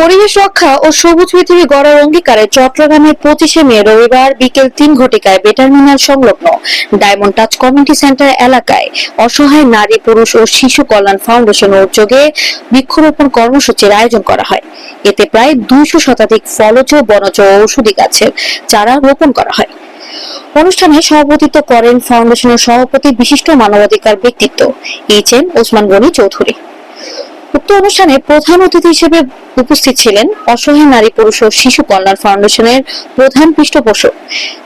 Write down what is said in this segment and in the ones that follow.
পরিবেশ রক্ষা ও সবুজ পৃথিবী গড়ার অঙ্গীকারে চট্টগ্রামের পঁচিশে মে, রবিবার বিকেল তিন ঘটিকায় বেটারমিনাল সংলগ্ন ডায়মন্ড টাচ কমিউনিটি সেন্টার এলাকায় অসহায় নারী, পুরুষ ও শিশু কল্যাণ ফাউন্ডেশনের উদ্যোগে বৃক্ষরোপণ কর্মসূচির আয়োজন করা হয়। এতে প্রায় দুইশো শতাধিক ফলজ বনজ ও ঔষধি গাছের চারা রোপণ করা হয়। অনুষ্ঠানে সভাপতিত্ব করেন ফাউন্ডেশনের সভাপতি, বিশিষ্ট মানবাধিকার ব্যক্তিত্ব, এইচ এম ওসমান গনি চৌধুরী। উক্ত অনুষ্ঠানে প্রধান অতিথি হিসেবে উপস্থিত ছিলেন অসহায় নারী, পুরুষ ও শিশু কল্যাণ ফাউন্ডেশনের প্রধান পৃষ্ঠপোষক,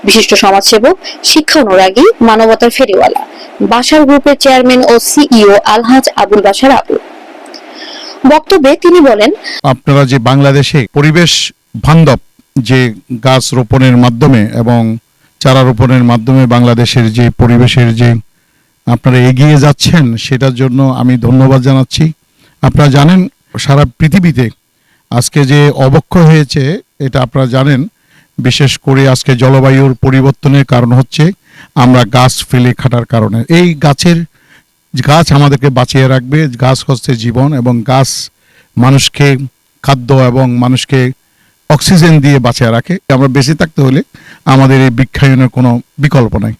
বিশিষ্ট সমাজসেবক, শিক্ষা অনুরাগী, মানবতার ফেরিওয়ালা, বাসার গ্রুপের চেয়ারম্যান ও সিইও আলহাজ আবুল বাসার আবু। বক্তব্যে তিনি বলেন, আপনারা যে বাংলাদেশে পরিবেশ বান্ধব যে গাছ রোপণের মাধ্যমে এবং চারা রোপণের মাধ্যমে বাংলাদেশের যে পরিবেশের যে আপনারা এগিয়ে যাচ্ছেন, সেটার জন্য আমি ধন্যবাদ জানাচ্ছি। আপনারা জানেন, সারা পৃথিবীতে আজকে যে অবক্ষয় হয়েছে, এটা আপনারা জানেন। বিশেষ করে আজকে জলবায়ুর পরিবর্তনের কারণ হচ্ছে, আমরা গাছ ফেলে খাটার কারণে। এই গাছের গাছ আমাদেরকে বাঁচিয়ে রাখবে, গাছ হচ্ছে জীবন এবং গাছ মানুষকে খাদ্য এবং মানুষকে অক্সিজেন দিয়ে বাঁচিয়ে রাখে। আমরা বেঁচে থাকতে হলে আমাদের এই বৃক্ষায়নের কোনো বিকল্প নাই।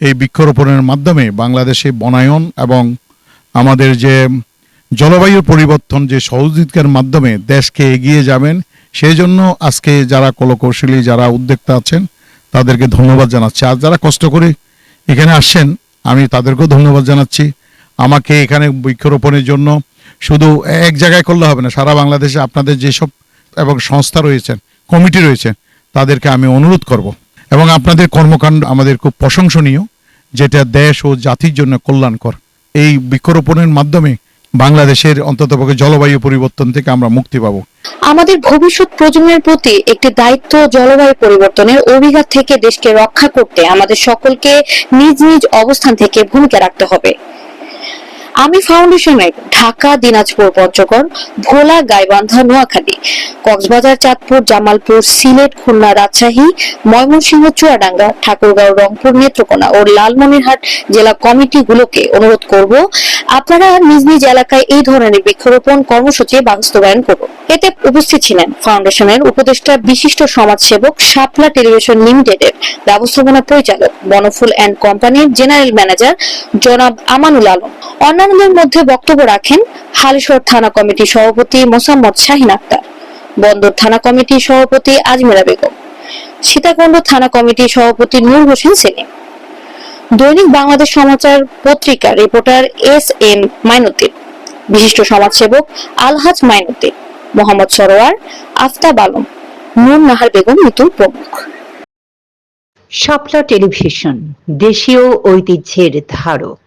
এই বৃক্ষরোপণের মাধ্যমে বাংলাদেশে বনায়ন এবং আমাদের যে জলবায়ুর পরিবর্তন যে সহযোগিতার মাধ্যমে দেশকে এগিয়ে যাবেন সেই জন্য আজকে যারা কলকৌশলী, যারা উদ্যোক্তা আছেন, তাদেরকে ধন্যবাদ জানাচ্ছি। আর যারা কষ্ট করে এখানে আসছেন, আমি তাদেরকেও ধন্যবাদ জানাচ্ছি। আমাকে এখানে বৃক্ষরোপণের জন্য শুধু এক জায়গায় করলে হবে না, সারা বাংলাদেশে আপনাদের যেসব এবং সংস্থা রয়েছেন, কমিটি রয়েছে তাদেরকে আমি অনুরোধ করব। এবং আপনাদের কর্মকাণ্ড আমাদের খুব প্রশংসনীয়, যেটা দেশ ও জাতির জন্য কল্যাণকর। এই বৃক্ষরোপণের মাধ্যমে বাংলাদেশের অন্ততপক্ষে জলবায়ু পরিবর্তন থেকে আমরা মুক্তি পাবো। আমাদের ভবিষ্যৎ প্রজন্মের প্রতি একটি দায়িত্ব জলবায়ু পরিবর্তনের অভিঘাত থেকে দেশকে রক্ষা করতে আমাদের সকলকে নিজ নিজ অবস্থান থেকে ভূমিকা রাখতে হবে। আমি ফাউন্ডেশনের ঢাকা, দিনাজপুর, পঞ্চগড়, ভোলা, গাইবান্ধা, নোয়াখালী, কক্সবাজার, চাঁদপুর, জামালপুর, সিলেট, খুলনা, রাজশাহী, ময়মনসিংহ, চুয়াডাঙ্গা, ঠাকুরগাঁও, রংপুর, নেত্রকোনা ও লালমনিরহাট জেলা কমিটিগুলোকে অনুরোধ করব, আপনারা নিজ নিজ এলাকায় এই ধরনের বৃক্ষরোপণ কর্মসূচি বাস্তবায়ন করুন। এতে উপস্থিত ছিলেন ফাউন্ডেশনের উপদেষ্টা, বিশিষ্ট সমাজসেবক শাপলা টেলিভিশন লিমিটেডের ব্যবস্থাপনা পরিচালক, বনফুল অ্যান্ড কোম্পানির জেনারেল ম্যানেজার জনাব আমানুল আলম। অন্যান্যদের মধ্যে বক্তব্য রাখেন হালিশহর থানা কমিটির সভাপতি মোসাম্মদ শাহিন আক্তার, বন্দর থানা কমিটির সভাপতি আজমেরা বেগম, সীতাকুণ্ড থানা কমিটির সভাপতি নূর হোসেন সেলিম। দৈনিক বাংলাদেশ সমাচার পত্রিকার রিপোর্টার এস এম মাইনুদ্দিন, বিশিষ্ট সমাজসেবক আলহাজ মাইনুদ্দিন মোহাম্মদ সরোয়ার আফতাব আলম নূর নাহার বেগম মিতুল প্রমুখ। শাপলা টেলিভিশন দেশীয় ঐতিহ্যের ধারক।